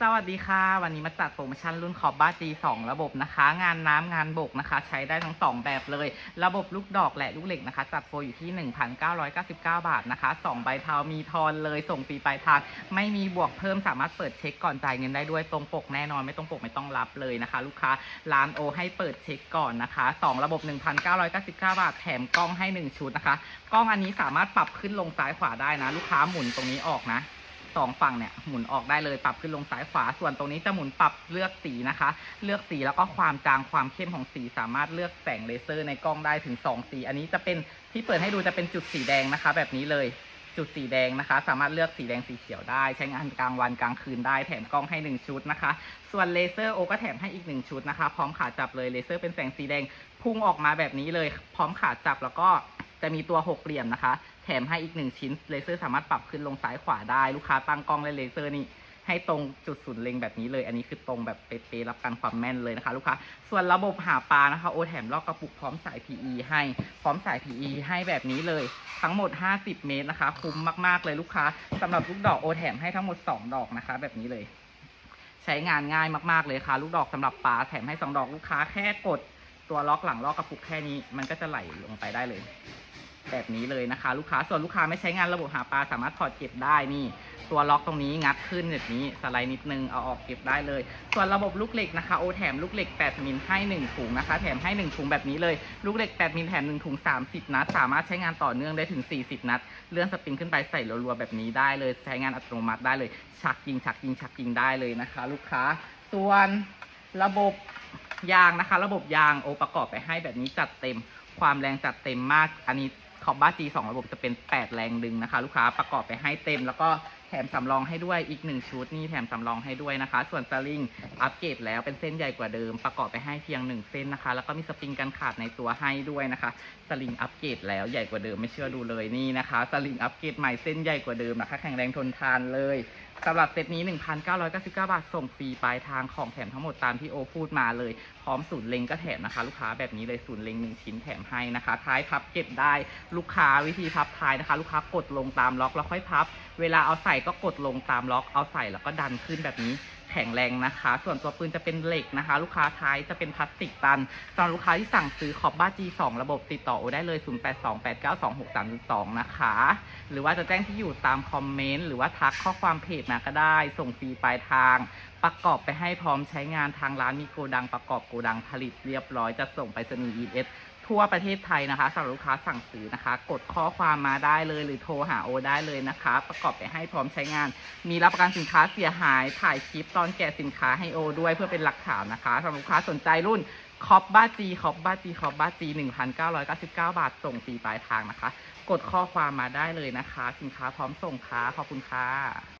สวัสดีค่ะ วันนี้มาจัดโปรโมชั่นรุ่นขอบบ้า G2 ระบบนะคะ งานน้ำงานบกนะคะ ใช้ได้ทั้ง 2 แบบเลย ระบบลูกดอกและลูกเหล็กนะคะ จัดโปรอยู่ที่ 1,999 บาทนะคะ 2 ใบเทามีทอนเลยส่งฟรีปลายทาง ไม่มีบวกเพิ่มสามารถเปิดเช็คก่อนจ่ายเงินได้ด้วยตรงปกแน่นอนไม่ตรงปกไม่ต้องรับเลยนะคะ ลูกค้าร้านโอให้เปิดเช็คก่อนนะคะ 2 ระบบ 1,999 บาท แถมกล้องให้ 1 ชุดนะคะ กล้องอันนี้สามารถปรับขึ้นลงซ้ายขวาได้นะ ลูกค้าหมุนตรงนี้ออกนะ สองฝั่งเนี่ยหมุนออกได้เลยปรับขึ้นลงซ้ายขวา ส่วนตรงนี้จะหมุนปรับเลือกสีนะคะ เลือกสีแล้วก็ความจางความเข้มของสีสามารถเลือกแสงเลเซอร์ในกล้องได้ถึง 2 สี อันนี้จะเป็นที่เปิดให้ดูจะเป็นจุดสีแดงนะคะ แบบนี้เลยจุดสีแดงนะคะ สามารถเลือกสีแดงสีเขียวได้ ใช้งานกลางวันกลางคืนได้แถมกล้องให้ 1 ชุดนะคะ ส่วนเลเซอร์โอก็แถมให้อีก 1 ชุดนะคะ พร้อมขาจับเลยเลเซอร์เป็นแสงสีแดงพุ่งออกมาแบบนี้เลย พร้อมขาจับแล้วก็ จะมีตัวหกเหลี่ยมนะคะ แถมให้อีกหนึ่งชิ้นเลเซอร์สามารถปรับขึ้นลงซ้ายขวาได้ลูกค้าตั้งกล้องและเลเซอร์นี่ให้ตรงจุดศูนย์เล็งแบบนี้เลย อันนี้คือตรงแบบเป๊ะๆรับการความแม่นเลยนะคะ ลูกค้า ส่วนระบบหาปลานะคะ โอแถมลอกกระปุกพร้อมสาย PE ให้ พร้อมสาย PE ให้แบบนี้เลย ทั้งหมด 50 เมตรนะคะ คุ้มมากๆเลยลูกค้าสำหรับลูกดอกโอแถมให้ทั้งหมด 2 ดอกนะคะ แบบนี้เลย ใช้งานง่ายมากๆเลยค่ะ ลูกดอกสำหรับปลาแถมให้ 2 ดอกลูกค้าแค่กดตัวล็อกหลังลอกกระปุกแค่นี้ มันก็จะไหลลงไปได้เลย แบบนี้เลยนะคะ ลูกค้าส่วนลูกค้าไม่ใช้งานระบบหาปลาสามารถถอดเก็บได้นี่ ตัวล็อกตรงนี้งัดขึ้นแบบนี้สไลด์นิดนึงเอาออกเก็บได้เลย ส่วนระบบลูกเหล็กนะคะโอแถมลูกเหล็ก 8มิลให้ 1 ถุงนะคะ แถมให้ 1 ถุงแบบนี้เลย ลูกเหล็ก 8มิลแถม1ถุง 30 นัด สามารถใช้งานต่อเนื่องได้ถึง 40 นัด เลื่อนสปริงขึ้นไปใส่รัวๆแบบนี้ได้เลย ใช้งานอัตโนมัติได้เลย ชักยิงชักยิงชักยิงได้เลยนะคะ ลูกค้าส่วนระบบยางนะคะ ระบบยางโอประกอบไปให้แบบนี้จัดเต็มความแรงจัดเต็มมากอันนี้ ขอบบ้าน G2 ระบบจะเป็น 8 แรงดึงนะคะ ลูกค้าประกอบไปให้เต็ม แล้วก็ มสำรองให้ด้วยอีก 1 ชุดนี่แถมสำรองให้ด้วยนะคะ ส่วนสลิงอัปเกรดแล้วเป็นเส้นใหญ่กว่าเดิม ประกอบไปให้เพียง 1 เส้นนะคะ แล้วก็มีสปริงกันขาดในตัวให้ด้วยนะคะสลิงอัปเกรดแล้วใหญ่กว่าเดิมไม่เชื่อดูเลยนี่นะคะสลิงอัปเกรดใหม่เส้นใหญ่กว่าเดิมนะคะ แข็งแรงทนทานเลยสำหรับเซตนี้ 1,999 บาท ส่งฟรีปลายทางของแถมทั้งหมดตามที่โอพูดมาเลย พร้อมศูนย์เล็งก็แถมนะคะ ลูกค้าแบบนี้เลยศูนย์เล็งหนึ่งชิ้นแถมให้นะคะ ท้ายพับเก็บได้ ลูกค้าวิธีพับท้ายนะคะ ลูกค้ากดลงตามล็อกแล้วค่อยพับ เวลาเอาใส่ก็กดลงตามล็อกเอาใส่แล้วก็ดันขึ้นแบบนี้แข็งแรงนะคะ ส่วนตัวปืนจะเป็นเหล็กนะคะ ลูกค้าท้ายจะเป็นพลาสติกตันสำหรับลูกค้าที่สั่งซื้อขอบบ้า G2 ระบบติดต่อโอได้เลย 0828926302 นะคะ หรือว่าจะแจ้งที่อยู่ตามคอมเมนต์ หรือว่าทักข้อความเพจมาก็ได้ ส่งฟรีปลายทาง ประกอบไปให้พร้อมใช้งานทางร้านมีโกดังประกอบโกดังผลิตเรียบร้อยจะส่งไปสนีย์ ES ทั่วประเทศไทยนะคะสำหรับลูกค้าสั่งซื้อนะคะ กดข้อความมาได้เลยหรือโทรหาโอได้เลยนะคะ ประกอบไปให้พร้อมใช้งาน มีรับประกันสินค้าเสียหายถ่ายคลิปตอนแกะสินค้าให้โอด้วยเพื่อเป็นหลักฐานนะคะสำหรับลูกค้าสนใจรุ่นคอปบ้าจีคอปบ้าจีคอปบ้าจีหนึ่งพันเก้าร้อยเก้าสิบเก้าบาทส่งฟรีปลายทางนะคะ กดข้อความมาได้เลยนะคะ สินค้าพร้อมส่งค่ะขอบคุณค่ะ